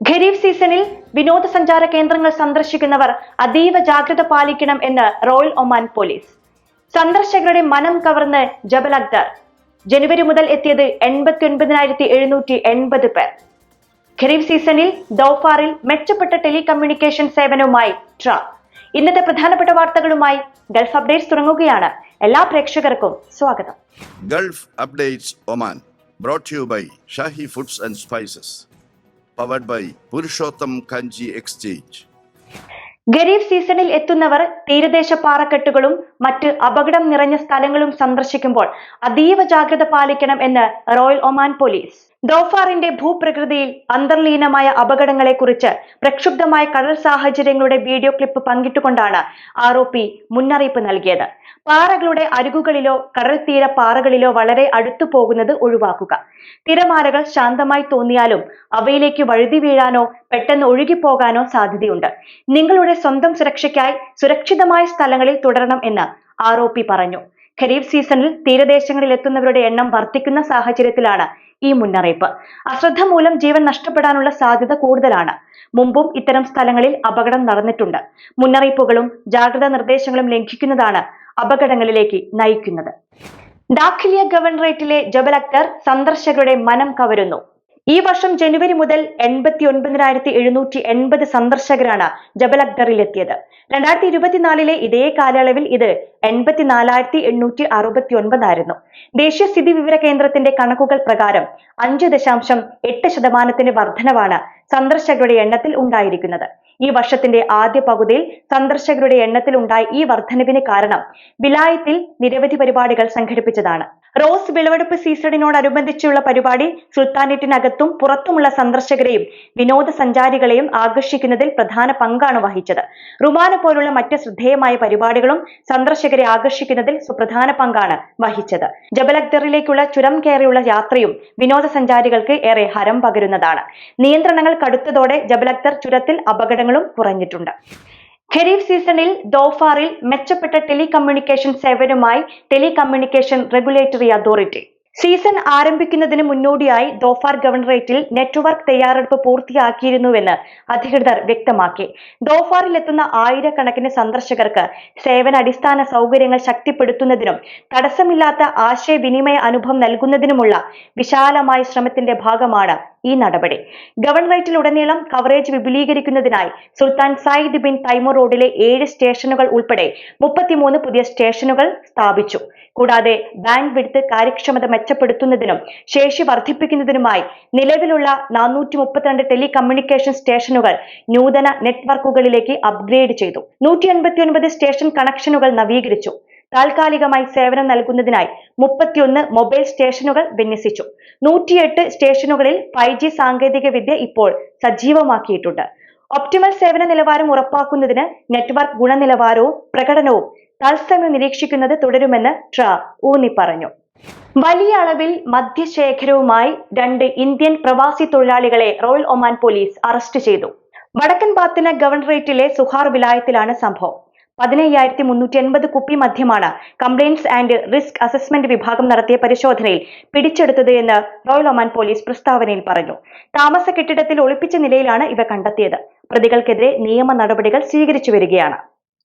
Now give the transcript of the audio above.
ഖരീഫ് സീസണിൽ വിനോദസഞ്ചാര കേന്ദ്രങ്ങൾ സന്ദർശിക്കുന്നവർ അതീവ ജാഗ്രത പാലിക്കണം എന്ന് റോയൽ ഒമാൻ പോലീസ്. സന്ദർശകരുടെ മനം കവർന്ന് ജബൽ അക്തർ. ജനുവരി മുതൽ എത്തിയത് എൺപത്തി ഒൻപതിനായിരത്തി എഴുന്നൂറ്റി എൺപത് പേർ. ഖരീഫ് സീസണിൽ ദൌഫാറിൽ മെച്ചപ്പെട്ട ടെലികമ്മ്യൂണിക്കേഷൻ സേവനവുമായി ട്ര ഇന്നത്തെ പ്രധാനപ്പെട്ട വാർത്തകളുമായി ഗൾഫ് അപ്ഡേറ്റ്സ് തുടങ്ങുകയാണ്. എല്ലാ പ്രേക്ഷകർക്കും സ്വാഗതം. Gulf updates Oman brought you by Shahi foods and and By Purushottam Kanji Exchange. ഖരീഫ് സീസണിൽ എത്തുന്നവർ തീരദേശ പാറക്കെട്ടുകളും മറ്റ് അപകടം നിറഞ്ഞ സ്ഥലങ്ങളും സന്ദർശിക്കുമ്പോൾ അതീവ ജാഗ്രത പാലിക്കണം എന്ന് റോയൽ ഒമാൻ പോലീസ് ദോഫാറിന്റെ ഭൂപ്രകൃതിയിൽ അന്തർലീനമായ അപകടങ്ങളെക്കുറിച്ച് പ്രക്ഷുബ്ധമായ കടൽ സാഹചര്യങ്ങളുടെ വീഡിയോ ക്ലിപ്പ് പങ്കിട്ടുകൊണ്ടാണ് ആരോപി മുന്നറിയിപ്പ് നൽകിയത്. പാറകളുടെ അരികുകളിലോ കടൽ തീര പാറകളിലോ വളരെ അടുത്തു പോകുന്നത് ഒഴിവാക്കുക. തിരമാലകൾ ശാന്തമായി തോന്നിയാലും അവയിലേക്ക് വഴുതി വീഴാനോ പെട്ടെന്ന് ഒഴുകിപ്പോകാനോ സാധ്യതയുണ്ട്. നിങ്ങളുടെ സ്വന്തം സുരക്ഷയ്ക്കായി സുരക്ഷിതമായ സ്ഥലങ്ങളിൽ തുടരണം എന്ന് ആർ പറഞ്ഞു. ഖരീഫ് സീസണിൽ തീരദേശങ്ങളിൽ എത്തുന്നവരുടെ എണ്ണം വർദ്ധിക്കുന്ന സാഹചര്യത്തിലാണ് ഈ മുന്നറിയിപ്പ്. അശ്രദ്ധ മൂലം ജീവൻ നഷ്ടപ്പെടാനുള്ള സാധ്യത കൂടുതലാണ്. മുമ്പും ഇത്തരം സ്ഥലങ്ങളിൽ അപകടം നടന്നിട്ടുണ്ട്. മുന്നറിയിപ്പുകളും ജാഗ്രതാ നിർദ്ദേശങ്ങളും ലംഘിക്കുന്നതാണ് അപകടങ്ങളിലേക്ക് നയിക്കുന്നത്. ഡാഖിലിയ ഗവർണറേറ്റിലെ ജബൽ അക്തർ സന്ദർശകരുടെ മനം കവരുന്നു. ഈ വർഷം ജനുവരി മുതൽ എൺപത്തി ഒൻപതിനായിരത്തി എഴുന്നൂറ്റി എൺപത് സന്ദർശകരാണ് ജബൽ അക്തറിൽ എത്തിയത് രണ്ടായിരത്തി ഇരുപത്തിനാലിലെ ഇതേ കാലയളവിൽ ഇത് എൺപത്തിനാലായിരത്തി എണ്ണൂറ്റി അറുപത്തി ഒൻപതായിരുന്നു ദേശീയ സ്ഥിതി വിവര കേന്ദ്രത്തിന്റെ കണക്കുകൾ പ്രകാരം അഞ്ച് ദശാംശം എട്ട് ശതമാനത്തിന്റെ വർധനവാണ് സന്ദർശകരുടെ എണ്ണത്തിൽ ഉണ്ടായിരിക്കുന്നത്. ഈ വർഷത്തിന്റെ ആദ്യ പകുതിയിൽ സന്ദർശകരുടെ എണ്ണത്തിൽ ഉണ്ടായ ഈ വർധനവിന് കാരണം വിലായത്തിൽ നിരവധി പരിപാടികൾ സംഘടിപ്പിച്ചതാണ്. റോസ് വിളവെടുപ്പ് സീസണിനോടനുബന്ധിച്ചുള്ള പരിപാടി സുൽത്താനേറ്റിനകത്തും പുറത്തുമുള്ള സന്ദർശകരെയും വിനോദസഞ്ചാരികളെയും ആകർഷിക്കുന്നതിൽ പ്രധാന പങ്കാണ് വഹിച്ചത്. റുമാന പോലുള്ള മറ്റ് ശ്രദ്ധേയമായ പരിപാടികളും സന്ദർശകരെ ആകർഷിക്കുന്നതിൽ സുപ്രധാന പങ്കാണ് വഹിച്ചത്. ജബലക്ദറിലേക്കുള്ള ചുരം കയറിയുള്ള യാത്രയും വിനോദസഞ്ചാരികൾക്ക് ഏറെ ഹരം പകരുന്നതാണ്. നിയന്ത്രണങ്ങൾ കടുത്തതോടെ ജബൽ ചുരത്തിൽ അപകടങ്ങളും കുറഞ്ഞിട്ടുണ്ട്. ഖരീഫ് സീസണിൽ ദോഫാറിൽ മെച്ചപ്പെട്ട ടെലികമ്മ്യൂണിക്കേഷൻ സേവനമായി ടെലികമ്മ്യൂണിക്കേഷൻ റെഗുലേറ്ററി അതോറിറ്റി. സീസൺ ആരംഭിക്കുന്നതിന് മുന്നോടിയായി ദോഫാർ ഗവർണറേറ്റിൽ നെറ്റ്വർക്ക് തയ്യാറെടുപ്പ് പൂർത്തിയാക്കിയിരുന്നുവെന്ന് അധികൃതർ വ്യക്തമാക്കി. ദോഫാറിൽ എത്തുന്ന ആയിരക്കണക്കിന് സന്ദർശകർക്ക് സേവന അടിസ്ഥാന സൗകര്യങ്ങൾ ശക്തിപ്പെടുത്തുന്നതിനും തടസ്സമില്ലാത്ത ആശയവിനിമയ അനുഭവം നൽകുന്നതിനുമുള്ള വിശാലമായ ശ്രമത്തിന്റെ ഭാഗമാണ് ഈ നടപടി. ഗവർണറേറ്റിലുടനീളം കവറേജ് വിപുലീകരിക്കുന്നതിനായി സുൽത്താൻ സയ്യിദ് ബിൻ തൈമൂർ റോഡിലെ ഏഴ് സ്റ്റേഷനുകൾ ഉൾപ്പെടെ മുപ്പത്തിമൂന്ന് പുതിയ സ്റ്റേഷനുകൾ സ്ഥാപിച്ചു. കൂടാതെ ബാങ്ക് വിടുത്ത് കാര്യക്ഷമത മെച്ചപ്പെടുത്തുന്നതിനും ശേഷി വർദ്ധിപ്പിക്കുന്നതിനുമായി നിലവിലുള്ള നാനൂറ്റി മുപ്പത്തിരണ്ട് ടെലികമ്മ്യൂണിക്കേഷൻ സ്റ്റേഷനുകൾ നൂതന നെറ്റ്വർക്കുകളിലേക്ക് അപ്ഗ്രേഡ് ചെയ്തു. നൂറ്റി എൺപത്തി ഒൻപത് സ്റ്റേഷൻ കണക്ഷനുകൾ നവീകരിച്ചു. താൽക്കാലികമായി സേവനം നൽകുന്നതിനായി മുപ്പത്തിയൊന്ന് മൊബൈൽ സ്റ്റേഷനുകൾ വിന്യസിച്ചു. നൂറ്റിയെട്ട് സ്റ്റേഷനുകളിൽ ഫൈവ് ജി സാങ്കേതിക വിദ്യ ഇപ്പോൾ സജീവമാക്കിയിട്ടുണ്ട്. ഒപ്റ്റിമൽ സേവന നിലവാരം ഉറപ്പാക്കുന്നതിന് നെറ്റ്വർക്ക് ഗുണനിലവാരവും പ്രകടനവും തത്സമയം നിരീക്ഷിക്കുന്നത് തുടരുമെന്ന് ട്ര ഊന്നി പറഞ്ഞു. വലിയ അളവിൽ മദ്യശേഖരവുമായി രണ്ട് ഇന്ത്യൻ പ്രവാസി തൊഴിലാളികളെ റോയൽ ഒമാൻ പോലീസ് അറസ്റ്റ് ചെയ്തു. വടക്കൻ പാത്തിന ഗവർണറേറ്റിലെ സുഹാർ വിലായത്തിലാണ് സംഭവം. പതിനയ്യായിരത്തി മുന്നൂറ്റി എൺപത് കുപ്പി മദ്യമാണ് കംപ്ലയിൻസ് ആൻഡ് റിസ്ക് അസസ്മെന്റ് വിഭാഗം നടത്തിയ പരിശോധനയിൽ പിടിച്ചെടുത്തത് എന്ന് റോയൽ ഒമാൻ പോലീസ് പ്രസ്താവനയിൽ പറഞ്ഞു. താമസ കെട്ടിടത്തിൽ ഒളിപ്പിച്ച നിലയിലാണ് ഇവ കണ്ടെത്തിയത്. പ്രതികൾക്കെതിരെ നിയമ നടപടികൾ സ്വീകരിച്ചു വരികയാണ്.